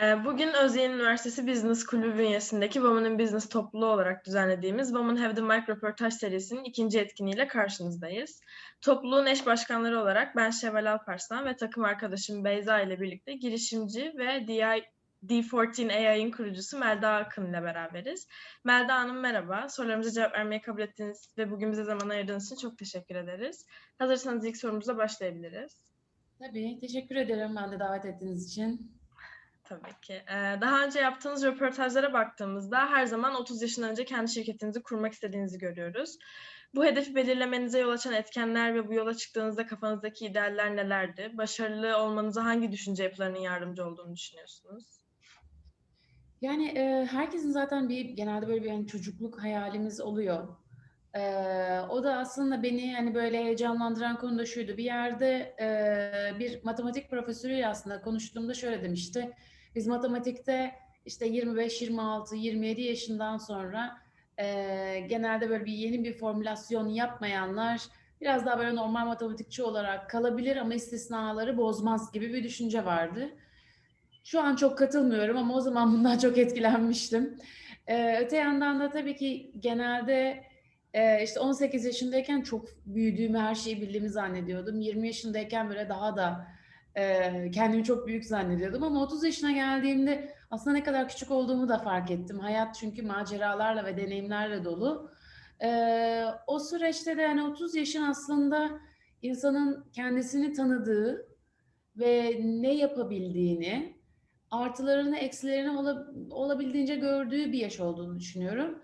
Ee, Bugün Özyeğin Üniversitesi Business Kulübü bünyesindeki Women in Business topluluğu olarak düzenlediğimiz Women Have the Mic röportaj serisinin ikinci etkinliğiyle karşınızdayız. Topluluğun eş başkanları olarak ben Şevval Alparslan ve takım arkadaşım Beyza ile birlikte girişimci ve DI, D14 AI'ın kurucusu Melda Akın ile beraberiz. Melda Hanım merhaba. Sorularımıza cevap vermeyi kabul ettiğiniz ve bugün bize zaman ayırdığınız için çok teşekkür ederiz. Hazırsanız ilk sorumuza başlayabiliriz. Tabii, teşekkür ederim ben de davet ettiğiniz için. Tabii ki. Ee, Daha önce yaptığınız röportajlara baktığımızda her zaman 30 yaşından önce kendi şirketinizi kurmak istediğinizi görüyoruz. Bu hedefi belirlemenize yol açan etkenler ve bu yola çıktığınızda kafanızdaki idealler nelerdi? Başarılı olmanıza hangi düşünce yapılarının yardımcı olduğunu düşünüyorsunuz? Yani e, herkesin zaten bir genelde böyle bir hani çocukluk hayalimiz oluyor. E, o da aslında beni hani böyle heyecanlandıran konu da şuydu. Bir yerde e, bir matematik profesörüyle aslında konuştuğumda şöyle demişti. Biz matematikte işte 25, 26, 27 yaşından sonra e, genelde böyle bir yeni bir formülasyon yapmayanlar biraz daha böyle normal matematikçi olarak kalabilir ama istisnaları bozmaz gibi bir düşünce vardı. Şu an çok katılmıyorum ama o zaman bundan çok etkilenmiştim. Ee, öte yandan da tabii ki genelde e, işte 18 yaşındayken çok büyüdüğümü, her şeyi bildiğimi zannediyordum. 20 yaşındayken böyle daha da e, kendimi çok büyük zannediyordum ama 30 yaşına geldiğimde aslında ne kadar küçük olduğumu da fark ettim. Hayat çünkü maceralarla ve deneyimlerle dolu. Ee, o süreçte de yani 30 yaşın aslında insanın kendisini tanıdığı ve ne yapabildiğini, artılarını, eksilerini ola, olabildiğince gördüğü bir yaş olduğunu düşünüyorum.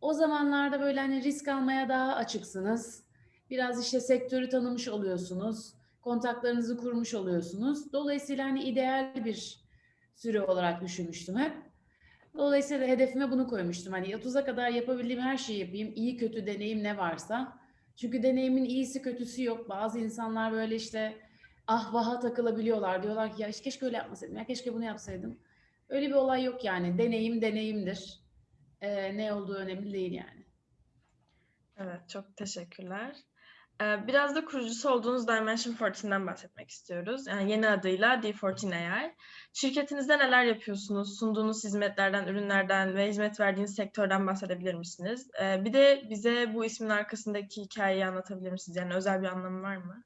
O zamanlarda böyle hani risk almaya daha açıksınız. Biraz işte sektörü tanımış oluyorsunuz. Kontaklarınızı kurmuş oluyorsunuz. Dolayısıyla hani ideal bir süre olarak düşünmüştüm hep. Dolayısıyla hedefime bunu koymuştum. Hani 30'a kadar yapabildiğim her şeyi yapayım. İyi kötü deneyim ne varsa. Çünkü deneyimin iyisi kötüsü yok. Bazı insanlar böyle işte ah vaha takılabiliyorlar. Diyorlar ki ya keşke öyle yapmasaydım. Ya keşke bunu yapsaydım. Öyle bir olay yok yani. Deneyim deneyimdir. Ee, ne olduğu önemli değil yani. Evet, çok teşekkürler. Ee, Biraz da kurucusu olduğunuz Dimension 14'den bahsetmek istiyoruz. Yani yeni adıyla D14 AI. Şirketinizde neler yapıyorsunuz? Sunduğunuz hizmetlerden, ürünlerden ve hizmet verdiğiniz sektörden bahsedebilir misiniz? Ee, Bir de bize bu ismin arkasındaki hikayeyi anlatabilir misiniz? Yani özel bir anlamı var mı?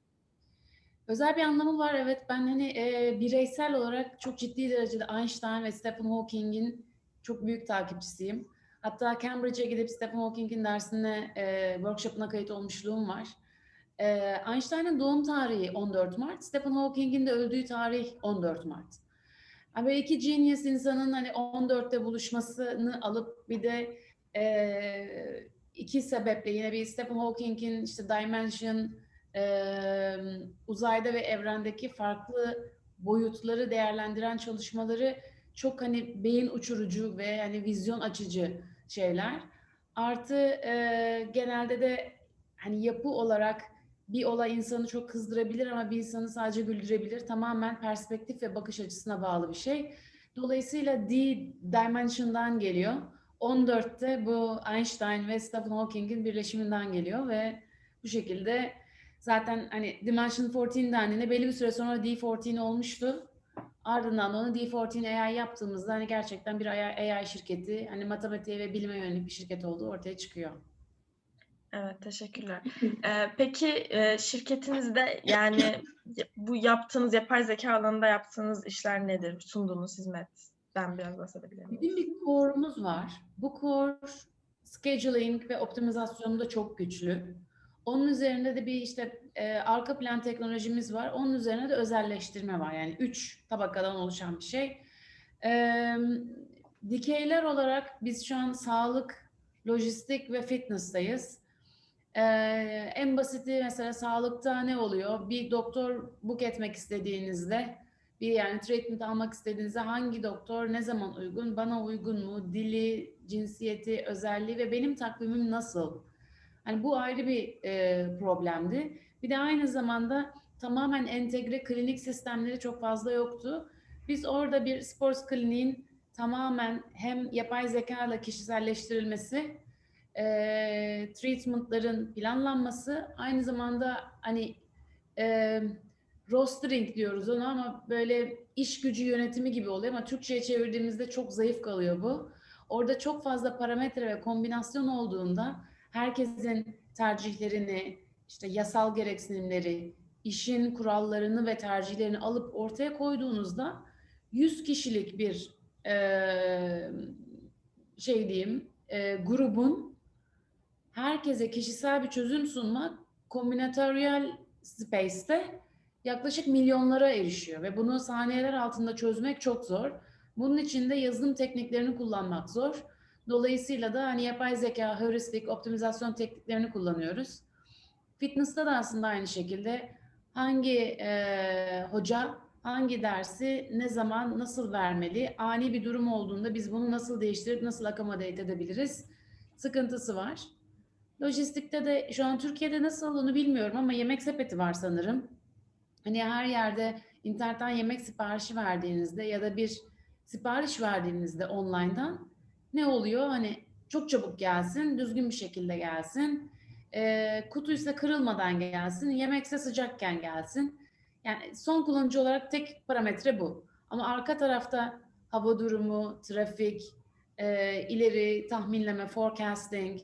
Özel bir anlamı var evet. Ben hani e, bireysel olarak çok ciddi derecede Einstein ve Stephen Hawking'in çok büyük takipçisiyim. Hatta Cambridge'e gidip Stephen Hawking'in dersine, e, workshop'ına kayıt olmuşluğum var. E, Einstein'ın doğum tarihi 14 Mart, Stephen Hawking'in de öldüğü tarih 14 Mart. Yani böyle iki genius insanın hani 14'te buluşmasını alıp bir de e, iki sebeple yine bir Stephen Hawking'in işte Dimension e, uzayda ve evrendeki farklı boyutları değerlendiren çalışmaları çok hani beyin uçurucu ve hani vizyon açıcı şeyler. Artı e, genelde de hani yapı olarak bir olay insanı çok kızdırabilir ama bir insanı sadece güldürebilir. Tamamen perspektif ve bakış açısına bağlı bir şey. Dolayısıyla D Dimension'dan geliyor. 14'te bu Einstein ve Stephen Hawking'in birleşiminden geliyor ve bu şekilde zaten hani Dimension 14 dendiğinde belli bir süre sonra D14 olmuştu. Ardından onu D14 AI yaptığımızda hani gerçekten bir AI, şirketi, hani matematiğe ve bilime yönelik bir şirket olduğu ortaya çıkıyor. Evet, teşekkürler. Ee, Peki e, şirketinizde yani bu yaptığınız yapay zeka alanında yaptığınız işler nedir? Sunduğunuz hizmetten biraz bahsedebilir miyim? Bizim bir core'umuz var. Bu core scheduling ve optimizasyonu da çok güçlü. Onun üzerinde de bir işte e, arka plan teknolojimiz var. Onun üzerine de özelleştirme var. Yani üç tabakadan oluşan bir şey. E, dikeyler olarak biz şu an sağlık, lojistik ve fitness'tayız. E, en basiti mesela sağlıkta ne oluyor? Bir doktor book etmek istediğinizde bir yani treatment almak istediğinizde hangi doktor ne zaman uygun, bana uygun mu, dili, cinsiyeti, özelliği ve benim takvimim nasıl? Hani bu ayrı bir e, problemdi. Bir de aynı zamanda tamamen entegre klinik sistemleri çok fazla yoktu. Biz orada bir sports kliniğin tamamen hem yapay zeka ile kişiselleştirilmesi, e, treatmentların planlanması, aynı zamanda hani e, rostering diyoruz ona ama böyle iş gücü yönetimi gibi oluyor ama Türkçe'ye çevirdiğimizde çok zayıf kalıyor bu. Orada çok fazla parametre ve kombinasyon olduğunda herkesin tercihlerini, işte yasal gereksinimleri, işin kurallarını ve tercihlerini alıp ortaya koyduğunuzda 100 kişilik bir e, şey diyeyim e, grubun herkese kişisel bir çözüm sunmak kombinatöryel space'te yaklaşık milyonlara erişiyor ve bunu saniyeler altında çözmek çok zor. Bunun için de yazılım tekniklerini kullanmak zor. Dolayısıyla da hani yapay zeka, heuristik, optimizasyon tekniklerini kullanıyoruz. Fitness'ta da aslında aynı şekilde hangi e, hoca hangi dersi ne zaman nasıl vermeli, ani bir durum olduğunda biz bunu nasıl değiştirip nasıl accommodate edebiliriz sıkıntısı var. Lojistikte de şu an Türkiye'de nasıl onu bilmiyorum ama yemek sepeti var sanırım. Hani her yerde internetten yemek siparişi verdiğinizde ya da bir sipariş verdiğinizde online'dan ne oluyor? Hani çok çabuk gelsin, düzgün bir şekilde gelsin. E, kutuysa kırılmadan gelsin, yemekse sıcakken gelsin. Yani son kullanıcı olarak tek parametre bu. Ama arka tarafta hava durumu, trafik, e, ileri tahminleme, forecasting,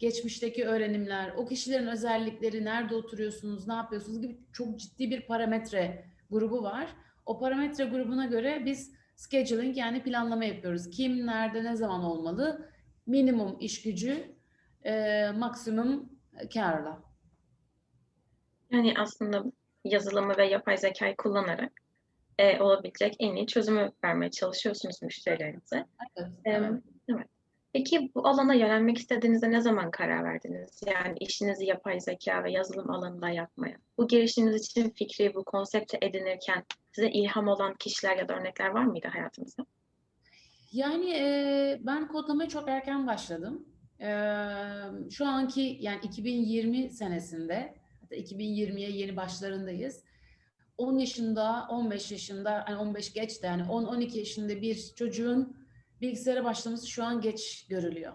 geçmişteki öğrenimler, o kişilerin özellikleri, nerede oturuyorsunuz, ne yapıyorsunuz gibi çok ciddi bir parametre grubu var. O parametre grubuna göre biz scheduling yani planlama yapıyoruz. Kim, nerede, ne zaman olmalı? Minimum iş gücü, e, maksimum karla. Yani aslında yazılımı ve yapay zekayı kullanarak e, olabilecek en iyi çözümü vermeye çalışıyorsunuz müşterilerinize. Evet, evet. evet. Peki bu alana yönelmek istediğinizde ne zaman karar verdiniz? Yani işinizi yapay zeka ve yazılım alanında yapmaya. Bu girişiminiz için fikri, bu konsepti edinirken size ilham olan kişiler ya da örnekler var mıydı hayatınızda? Yani e, ben kodlamaya çok erken başladım. E, şu anki yani 2020 senesinde, hatta 2020'ye yeni başlarındayız. 10 yaşında, 15 yaşında, hani 15 geç de yani 10-12 yaşında bir çocuğun bilgisayara başlaması şu an geç görülüyor.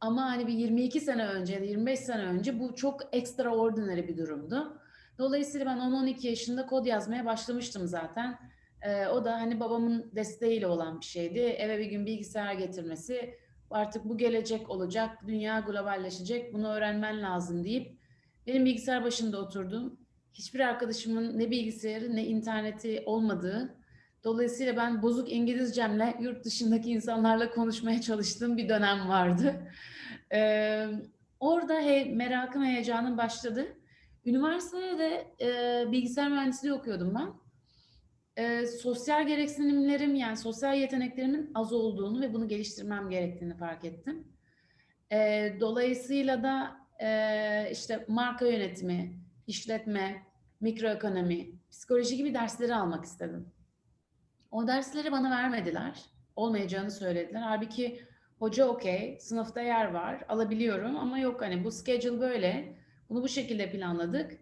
Ama hani bir 22 sene önce ya da 25 sene önce bu çok extraordinary bir durumdu. Dolayısıyla ben 10-12 yaşında kod yazmaya başlamıştım zaten. Ee, o da hani babamın desteğiyle olan bir şeydi. Eve bir gün bilgisayar getirmesi, artık bu gelecek olacak, dünya globalleşecek, bunu öğrenmen lazım deyip benim bilgisayar başında oturdum. Hiçbir arkadaşımın ne bilgisayarı ne interneti olmadığı, dolayısıyla ben bozuk İngilizcemle yurt dışındaki insanlarla konuşmaya çalıştığım bir dönem vardı. Ee, orada he, merakım, heyecanım başladı. Üniversitede de e, bilgisayar mühendisliği okuyordum ben e, sosyal gereksinimlerim yani sosyal yeteneklerimin az olduğunu ve bunu geliştirmem gerektiğini fark ettim. E, dolayısıyla da e, işte marka yönetimi, işletme, mikroekonomi, psikoloji gibi dersleri almak istedim. O dersleri bana vermediler. Olmayacağını söylediler. Halbuki hoca okey, sınıfta yer var, alabiliyorum ama yok hani bu schedule böyle. Bunu bu şekilde planladık.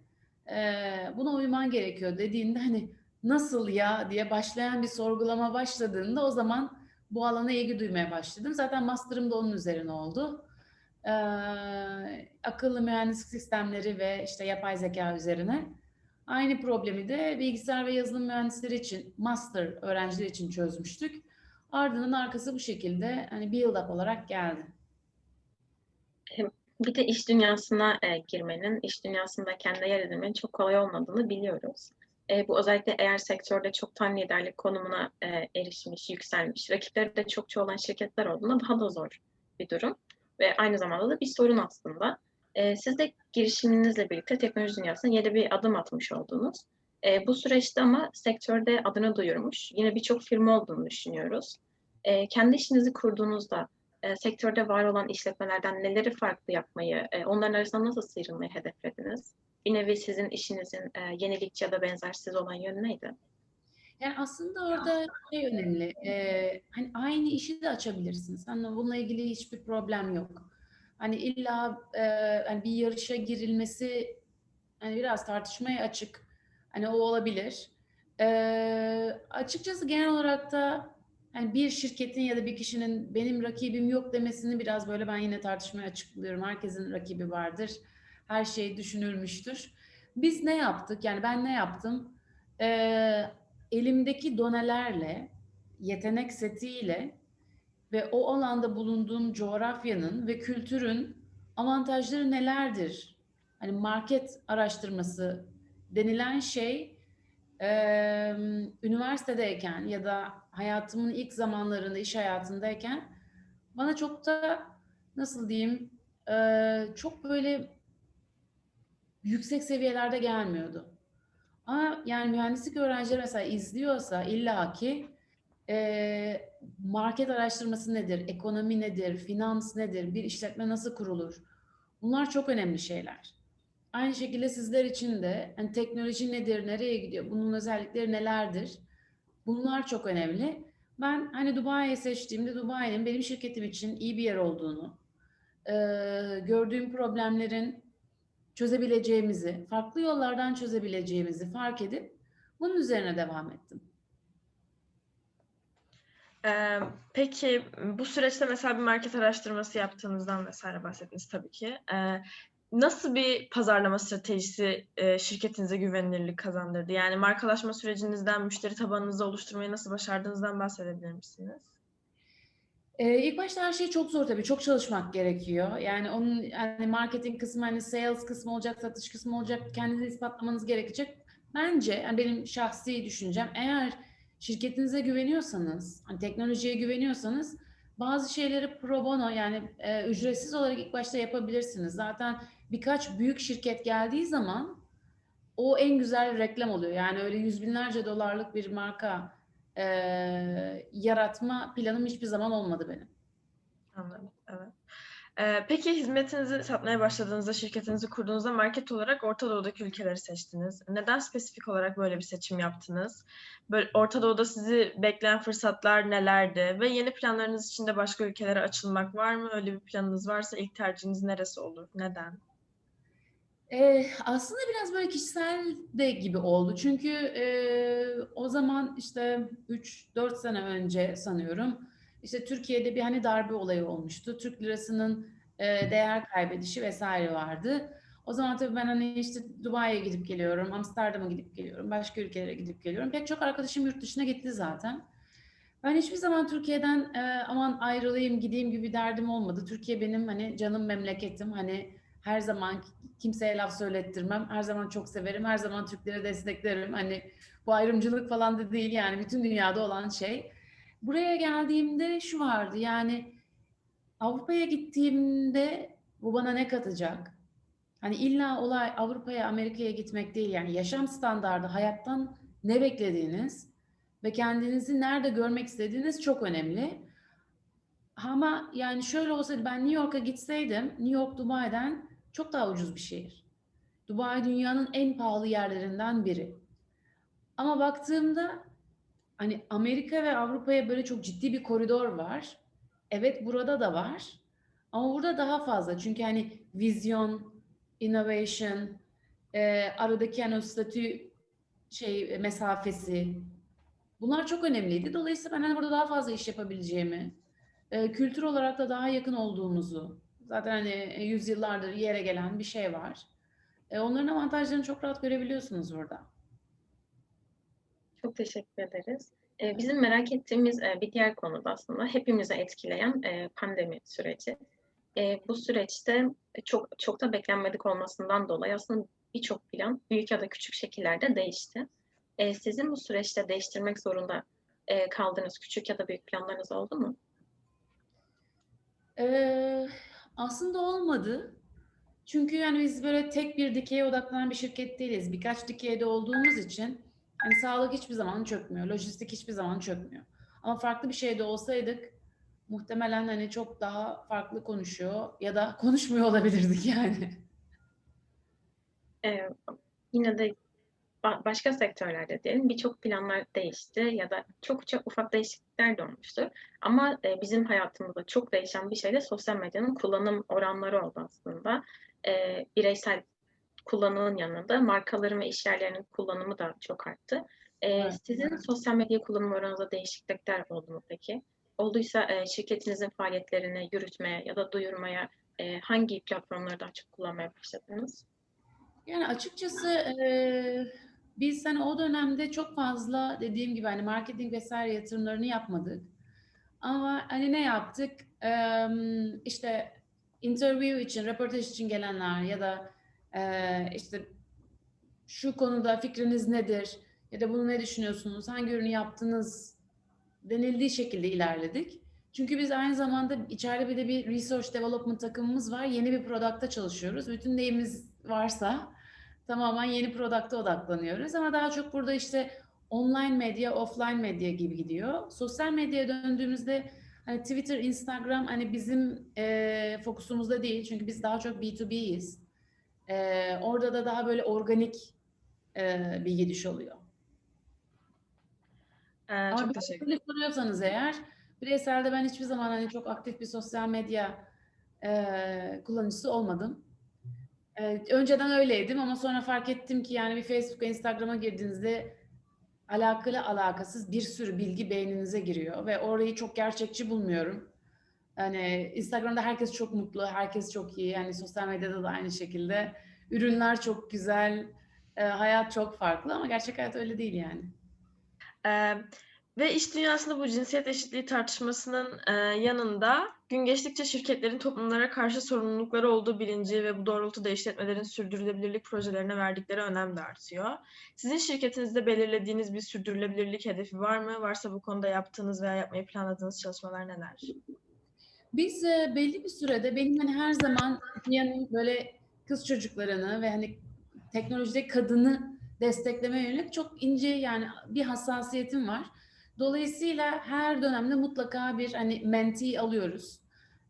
E, buna uyman gerekiyor dediğinde hani nasıl ya diye başlayan bir sorgulama başladığında o zaman bu alana ilgi duymaya başladım. Zaten master'ım da onun üzerine oldu. Ee, akıllı mühendislik sistemleri ve işte yapay zeka üzerine. Aynı problemi de bilgisayar ve yazılım mühendisleri için, master öğrenciler için çözmüştük. Ardından arkası bu şekilde hani build up olarak geldi. Bir de iş dünyasına e, girmenin, iş dünyasında kendine yer edinmenin çok kolay olmadığını biliyoruz. E, bu özellikle eğer sektörde çoktan liderlik konumuna e, erişmiş, yükselmiş, rakipleri de çokça olan şirketler olduğunda daha da zor bir durum. Ve aynı zamanda da bir sorun aslında. E, siz de girişiminizle birlikte teknoloji dünyasına yeni bir adım atmış oldunuz. E, bu süreçte ama sektörde adını duyurmuş, yine birçok firma olduğunu düşünüyoruz. E, kendi işinizi kurduğunuzda e, sektörde var olan işletmelerden neleri farklı yapmayı, e, onların arasında nasıl sıyrılmayı hedeflediniz? bir nevi sizin işinizin e, yenilikçi ya da benzersiz olan yönü neydi? Yani aslında orada şey önemli, e, hani aynı işi de açabilirsiniz. Hani bununla ilgili hiçbir problem yok. Hani illa e, hani bir yarışa girilmesi hani biraz tartışmaya açık. Hani o olabilir. E, açıkçası genel olarak da hani bir şirketin ya da bir kişinin benim rakibim yok demesini biraz böyle ben yine tartışmaya açıklıyorum. Herkesin rakibi vardır her şey düşünülmüştür. Biz ne yaptık? Yani ben ne yaptım? e, elimdeki donelerle, yetenek setiyle ve o alanda bulunduğum coğrafyanın ve kültürün avantajları nelerdir? Hani market araştırması denilen şey e, üniversitedeyken ya da hayatımın ilk zamanlarında iş hayatındayken bana çok da nasıl diyeyim e, çok böyle yüksek seviyelerde gelmiyordu. Ama yani mühendislik öğrencileri mesela izliyorsa illaki e, market araştırması nedir, ekonomi nedir, finans nedir, bir işletme nasıl kurulur? Bunlar çok önemli şeyler. Aynı şekilde sizler için de yani teknoloji nedir, nereye gidiyor, bunun özellikleri nelerdir? Bunlar çok önemli. Ben hani Dubai'yi seçtiğimde Dubai'nin benim şirketim için iyi bir yer olduğunu, e, gördüğüm problemlerin çözebileceğimizi, farklı yollardan çözebileceğimizi fark edip bunun üzerine devam ettim. Peki bu süreçte mesela bir market araştırması yaptığınızdan vesaire bahsettiniz tabii ki. Ee, nasıl bir pazarlama stratejisi e, şirketinize güvenilirlik kazandırdı? Yani markalaşma sürecinizden, müşteri tabanınızı oluşturmayı nasıl başardığınızdan bahsedebilir misiniz? Ee, ilk başta her şey çok zor tabii. Çok çalışmak gerekiyor. Yani onun yani marketing kısmı, hani sales kısmı olacak, satış kısmı olacak. Kendinizi ispatlamanız gerekecek. Bence yani benim şahsi düşüncem eğer şirketinize güveniyorsanız, hani teknolojiye güveniyorsanız bazı şeyleri pro bono yani e, ücretsiz olarak ilk başta yapabilirsiniz. Zaten birkaç büyük şirket geldiği zaman o en güzel reklam oluyor. Yani öyle yüz binlerce dolarlık bir marka e, yaratma planım hiçbir zaman olmadı benim. Anladım, evet. Ee, peki hizmetinizi satmaya başladığınızda, şirketinizi kurduğunuzda market olarak Orta Doğu'daki ülkeleri seçtiniz. Neden spesifik olarak böyle bir seçim yaptınız? Böyle Orta Doğu'da sizi bekleyen fırsatlar nelerdi? Ve yeni planlarınız için de başka ülkelere açılmak var mı? Öyle bir planınız varsa ilk tercihiniz neresi olur? Neden? Ee, aslında biraz böyle kişisel de gibi oldu. Çünkü e, o zaman işte 3-4 sene önce sanıyorum işte Türkiye'de bir hani darbe olayı olmuştu. Türk lirasının e, değer kaybedişi vesaire vardı. O zaman tabii ben hani işte Dubai'ye gidip geliyorum, Amsterdam'a gidip geliyorum, başka ülkelere gidip geliyorum. Pek çok arkadaşım yurt dışına gitti zaten. Ben hiçbir zaman Türkiye'den e, aman ayrılayım, gideyim gibi derdim olmadı. Türkiye benim hani canım memleketim. Hani her zaman kimseye laf söylettirmem. Her zaman çok severim. Her zaman Türkleri desteklerim. Hani bu ayrımcılık falan da değil yani bütün dünyada olan şey. Buraya geldiğimde şu vardı yani Avrupa'ya gittiğimde bu bana ne katacak? Hani illa olay Avrupa'ya, Amerika'ya gitmek değil yani yaşam standardı, hayattan ne beklediğiniz ve kendinizi nerede görmek istediğiniz çok önemli. Ama yani şöyle olsaydı ben New York'a gitseydim, New York Dubai'den çok daha ucuz bir şehir. Dubai dünyanın en pahalı yerlerinden biri. Ama baktığımda hani Amerika ve Avrupa'ya böyle çok ciddi bir koridor var. Evet burada da var. Ama burada daha fazla. Çünkü hani vizyon, innovation, e, aradaki yani o statü şey mesafesi bunlar çok önemliydi. Dolayısıyla ben hani burada daha fazla iş yapabileceğimi, e, kültür olarak da daha yakın olduğumuzu, zaten hani yüzyıllardır yere gelen bir şey var. E, onların avantajlarını çok rahat görebiliyorsunuz burada. Çok teşekkür ederiz. Ee, bizim merak ettiğimiz e, bir diğer konu da aslında hepimize etkileyen e, pandemi süreci. E, bu süreçte çok çok da beklenmedik olmasından dolayı aslında birçok plan büyük ya da küçük şekillerde değişti. Sizin bu süreçte değiştirmek zorunda kaldığınız küçük ya da büyük planlarınız oldu mu? Ee, aslında olmadı. Çünkü yani biz böyle tek bir dikeye odaklanan bir şirket değiliz. Birkaç dikeyde olduğumuz için hani sağlık hiçbir zaman çökmüyor. Lojistik hiçbir zaman çökmüyor. Ama farklı bir şeyde olsaydık muhtemelen hani çok daha farklı konuşuyor ya da konuşmuyor olabilirdik yani. Ee, yine de başka sektörlerde diyelim birçok planlar değişti ya da çok çok ufak değişiklikler de olmuştur. Ama e, bizim hayatımızda çok değişen bir şey de sosyal medyanın kullanım oranları oldu aslında. E, bireysel kullanımın yanında markaların ve işyerlerinin kullanımı da çok arttı. E, evet. Sizin sosyal medya kullanım oranınızda değişiklikler oldu mu peki? Olduysa e, şirketinizin faaliyetlerini yürütmeye ya da duyurmaya e, hangi platformları daha çok kullanmaya başladınız? Yani açıkçası e, Biz hani o dönemde çok fazla dediğim gibi hani marketing vesaire yatırımlarını yapmadık. Ama hani ne yaptık? Eee, işte interview için, röportaj için gelenler ya da eee, işte şu konuda fikriniz nedir? Ya da bunu ne düşünüyorsunuz? Hangi ürünü yaptınız? Denildiği şekilde ilerledik. Çünkü biz aynı zamanda içeride bir de bir research development takımımız var. Yeni bir product'ta çalışıyoruz. Bütün neyimiz varsa tamamen yeni product'a odaklanıyoruz. Ama daha çok burada işte online medya, offline medya gibi gidiyor. Sosyal medyaya döndüğümüzde hani Twitter, Instagram hani bizim e, fokusumuzda değil. Çünkü biz daha çok B2B'yiz. E, orada da daha böyle organik e, bir gidiş oluyor. Ee, Ama çok teşekkür soruyorsanız eğer bireyselde ben hiçbir zaman hani çok aktif bir sosyal medya e, kullanıcısı olmadım. E, önceden öyleydim ama sonra fark ettim ki yani bir Facebook'a, Instagram'a girdiğinizde alakalı alakasız bir sürü bilgi beyninize giriyor ve orayı çok gerçekçi bulmuyorum. Hani Instagram'da herkes çok mutlu, herkes çok iyi. Yani sosyal medyada da aynı şekilde. Ürünler çok güzel, e, hayat çok farklı ama gerçek hayat öyle değil yani. Ee, ve iş dünyasında bu cinsiyet eşitliği tartışmasının e, yanında gün geçtikçe şirketlerin toplumlara karşı sorumlulukları olduğu bilinci ve bu doğrultuda işletmelerin sürdürülebilirlik projelerine verdikleri önem de artıyor. Sizin şirketinizde belirlediğiniz bir sürdürülebilirlik hedefi var mı? Varsa bu konuda yaptığınız veya yapmayı planladığınız çalışmalar neler? Biz e, belli bir sürede benim hani her zaman yani böyle kız çocuklarını ve hani teknolojide kadını desteklemeye yönelik çok ince yani bir hassasiyetim var. Dolayısıyla her dönemde mutlaka bir hani mentee alıyoruz.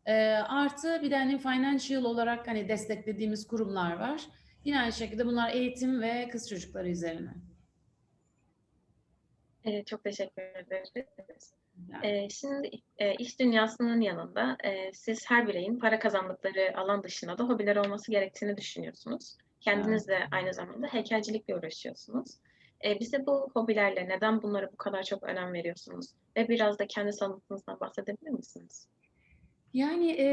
E, artı bir de hani financial olarak hani desteklediğimiz kurumlar var. Yine aynı şekilde bunlar eğitim ve kız çocukları üzerine. Ee, çok teşekkür ederiz. Ee, şimdi e, iş dünyasının yanında e, siz her bireyin para kazandıkları alan dışında da hobiler olması gerektiğini düşünüyorsunuz. Kendiniz de aynı zamanda heykelcilikle uğraşıyorsunuz. E, bize bu hobilerle neden bunlara bu kadar çok önem veriyorsunuz? Ve biraz da kendi sanatınızdan bahsedebilir misiniz? Yani e,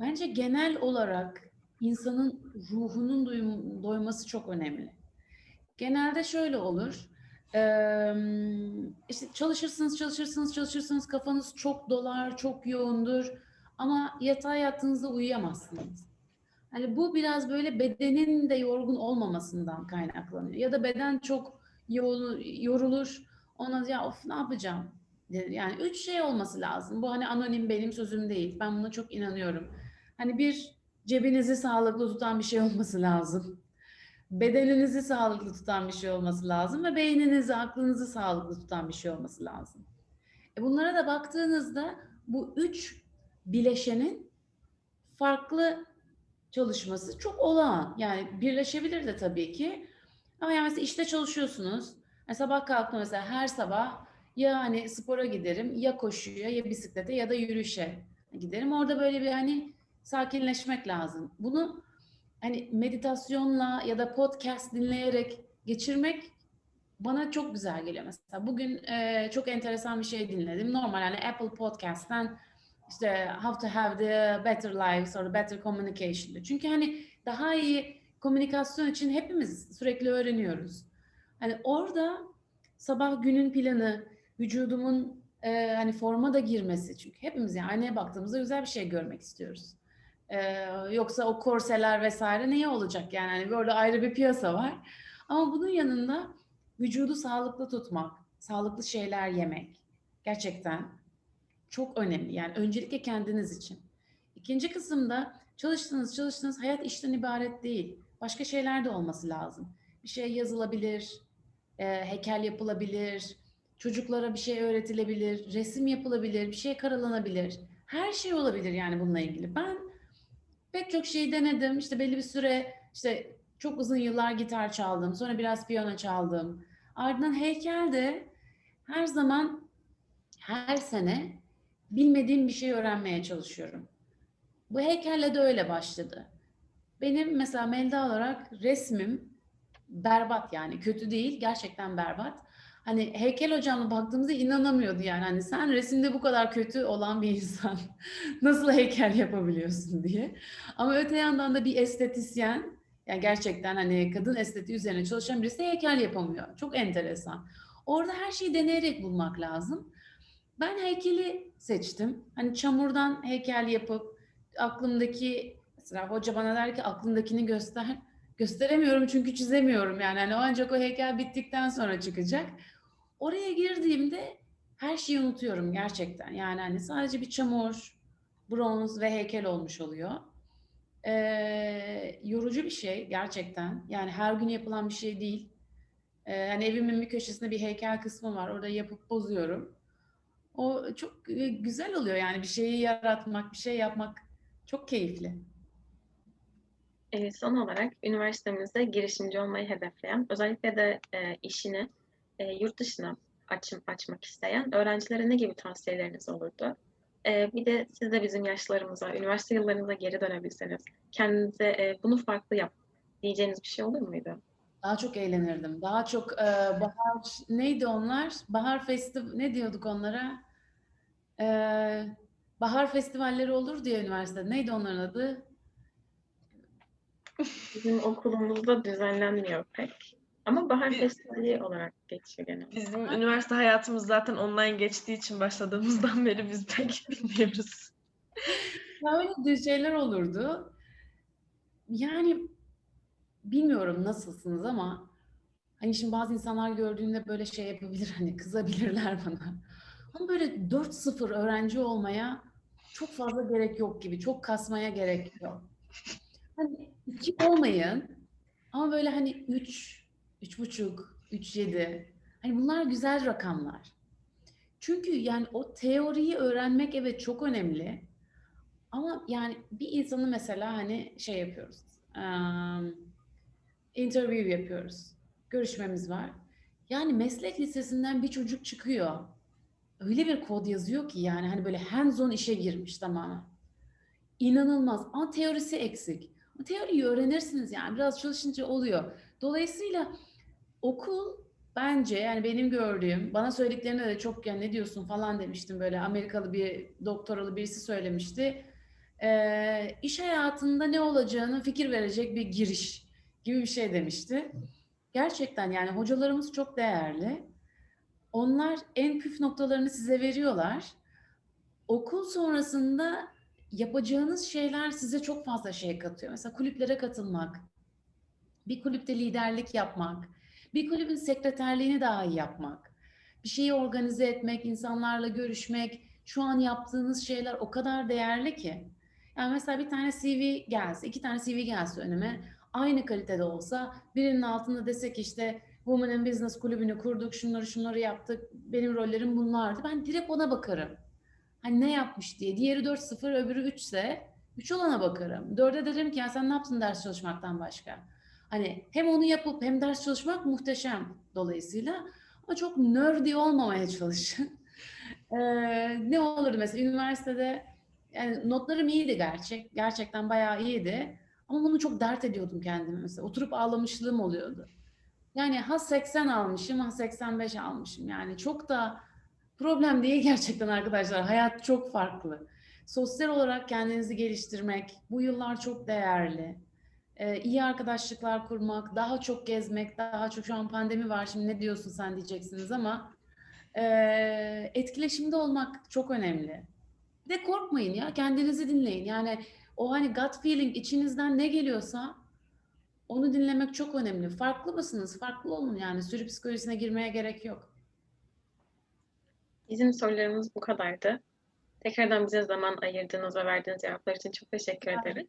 bence genel olarak insanın ruhunun doyması çok önemli. Genelde şöyle olur. Eee, işte çalışırsınız, çalışırsınız, çalışırsınız. Kafanız çok dolar, çok yoğundur. Ama yatağa yattığınızda uyuyamazsınız. Hani bu biraz böyle bedenin de yorgun olmamasından kaynaklanıyor. Ya da beden çok yorulur. Ona ya of ne yapacağım? der. Yani üç şey olması lazım. Bu hani anonim benim sözüm değil. Ben buna çok inanıyorum. Hani bir cebinizi sağlıklı tutan bir şey olması lazım. Bedeninizi sağlıklı tutan bir şey olması lazım ve beyninizi, aklınızı sağlıklı tutan bir şey olması lazım. E bunlara da baktığınızda bu üç bileşenin farklı çalışması çok olağan. Yani birleşebilir de tabii ki. Ama yani mesela işte çalışıyorsunuz. Yani sabah kalktım mesela her sabah ya hani spora giderim, ya koşuya, ya bisiklete ya da yürüyüşe giderim. Orada böyle bir hani sakinleşmek lazım. Bunu hani meditasyonla ya da podcast dinleyerek geçirmek bana çok güzel geliyor. Mesela bugün e, çok enteresan bir şey dinledim. Normal hani Apple Podcast'ten işte how to have the better lives or better communication. Çünkü hani daha iyi komünikasyon için hepimiz sürekli öğreniyoruz. Hani orada sabah günün planı, vücudumun e, hani forma da girmesi çünkü hepimiz yani aynaya baktığımızda güzel bir şey görmek istiyoruz. E, yoksa o korseler vesaire neye olacak yani hani orada ayrı bir piyasa var. Ama bunun yanında vücudu sağlıklı tutmak, sağlıklı şeyler yemek gerçekten çok önemli. Yani öncelikle kendiniz için. İkinci kısımda çalıştınız çalıştınız hayat işten ibaret değil. Başka şeyler de olması lazım. Bir şey yazılabilir, e, heykel yapılabilir, çocuklara bir şey öğretilebilir, resim yapılabilir, bir şey karalanabilir. Her şey olabilir yani bununla ilgili. Ben pek çok şey denedim. İşte belli bir süre işte çok uzun yıllar gitar çaldım. Sonra biraz piyano çaldım. Ardından heykel de her zaman her sene bilmediğim bir şey öğrenmeye çalışıyorum. Bu heykelle de öyle başladı. Benim mesela Melda olarak resmim berbat yani kötü değil gerçekten berbat. Hani heykel hocamla baktığımızda inanamıyordu yani hani sen resimde bu kadar kötü olan bir insan nasıl heykel yapabiliyorsun diye. Ama öte yandan da bir estetisyen Yani gerçekten hani kadın estetiği üzerine çalışan birisi heykel yapamıyor. Çok enteresan. Orada her şeyi deneyerek bulmak lazım. Ben heykeli seçtim. Hani çamurdan heykel yapıp aklımdaki mesela hoca bana der ki aklındakini göster. Gösteremiyorum çünkü çizemiyorum yani. Hani ancak o heykel bittikten sonra çıkacak. Oraya girdiğimde her şeyi unutuyorum gerçekten. Yani hani sadece bir çamur, bronz ve heykel olmuş oluyor. Ee, yorucu bir şey gerçekten. Yani her gün yapılan bir şey değil. Ee, hani evimin bir köşesinde bir heykel kısmı var. Orada yapıp bozuyorum. O çok e, güzel oluyor yani bir şeyi yaratmak, bir şey yapmak çok keyifli. Son olarak üniversitemizde girişimci olmayı hedefleyen, özellikle de e, işini e, yurt dışına aç, açmak isteyen öğrencilere ne gibi tavsiyeleriniz olurdu? E, bir de siz de bizim yaşlarımıza, üniversite yıllarınıza geri dönebilseniz, kendinize e, bunu farklı yap diyeceğiniz bir şey olur muydu? Daha çok eğlenirdim. Daha çok e, bahar neydi onlar? Bahar festival ne diyorduk onlara? E, bahar festivalleri olur diye üniversitede. Neydi onların adı? Bizim okulumuzda düzenlenmiyor pek. Ama bahar Biz- festivali olarak geçiyor genelde. Bizim üniversite hayatımız zaten online geçtiği için başladığımızdan beri biz pek bilmiyoruz. Ya öyle düz şeyler olurdu. Yani bilmiyorum nasılsınız ama hani şimdi bazı insanlar gördüğünde böyle şey yapabilir hani kızabilirler bana. Ama böyle 4-0 öğrenci olmaya çok fazla gerek yok gibi. Çok kasmaya gerek yok. Hani iki olmayın ama böyle hani 3, 3,5, 3,7 hani bunlar güzel rakamlar. Çünkü yani o teoriyi öğrenmek evet çok önemli. Ama yani bir insanı mesela hani şey yapıyoruz. eee, interview yapıyoruz. Görüşmemiz var. Yani meslek lisesinden bir çocuk çıkıyor. Öyle bir kod yazıyor ki yani hani böyle hands-on işe girmiş tamamen. İnanılmaz. Ama teorisi eksik. Teoriyi öğrenirsiniz yani biraz çalışınca oluyor. Dolayısıyla okul bence yani benim gördüğüm bana söylediklerinde de çok yani ne diyorsun falan demiştim böyle Amerikalı bir doktoralı birisi söylemişti. Ee, iş hayatında ne olacağını fikir verecek bir giriş gibi bir şey demişti. Gerçekten yani hocalarımız çok değerli. Onlar en püf noktalarını size veriyorlar. Okul sonrasında yapacağınız şeyler size çok fazla şey katıyor. Mesela kulüplere katılmak, bir kulüpte liderlik yapmak, bir kulübün sekreterliğini daha iyi yapmak, bir şeyi organize etmek, insanlarla görüşmek, şu an yaptığınız şeyler o kadar değerli ki. Yani mesela bir tane CV gelse, iki tane CV gelse önüme, aynı kalitede olsa birinin altında desek işte Women in Business kulübünü kurduk, şunları şunları yaptık, benim rollerim bunlardı. Ben direkt ona bakarım. Hani ne yapmış diye. Diğeri 4-0, öbürü 3 ise 3 olana bakarım. 4'e derim ki ya sen ne yaptın ders çalışmaktan başka? Hani hem onu yapıp hem ders çalışmak muhteşem dolayısıyla. Ama çok nerdy olmamaya çalışın. Ee, ne olurdu mesela üniversitede yani notlarım iyiydi gerçek. Gerçekten bayağı iyiydi. Ama bunu çok dert ediyordum kendime mesela. Oturup ağlamışlığım oluyordu. Yani ha 80 almışım ha 85 almışım. Yani çok da problem değil gerçekten arkadaşlar. Hayat çok farklı. Sosyal olarak kendinizi geliştirmek, bu yıllar çok değerli. Ee, iyi arkadaşlıklar kurmak, daha çok gezmek, daha çok şu an pandemi var şimdi ne diyorsun sen diyeceksiniz ama e, etkileşimde olmak çok önemli. Bir de korkmayın ya kendinizi dinleyin. Yani o hani gut feeling içinizden ne geliyorsa onu dinlemek çok önemli. Farklı mısınız? Farklı olun yani. Sürü psikolojisine girmeye gerek yok. Bizim sorularımız bu kadardı. Tekrardan bize zaman ayırdığınız ve verdiğiniz cevaplar için çok teşekkür ederiz.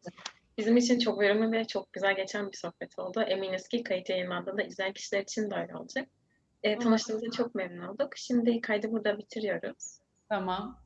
Bizim için çok verimli ve çok güzel geçen bir sohbet oldu. Eminiz ki kayıt yayınlandığında izleyen kişiler için de öyle olacak. E, tanıştığımıza çok memnun olduk. Şimdi kaydı burada bitiriyoruz. Tamam.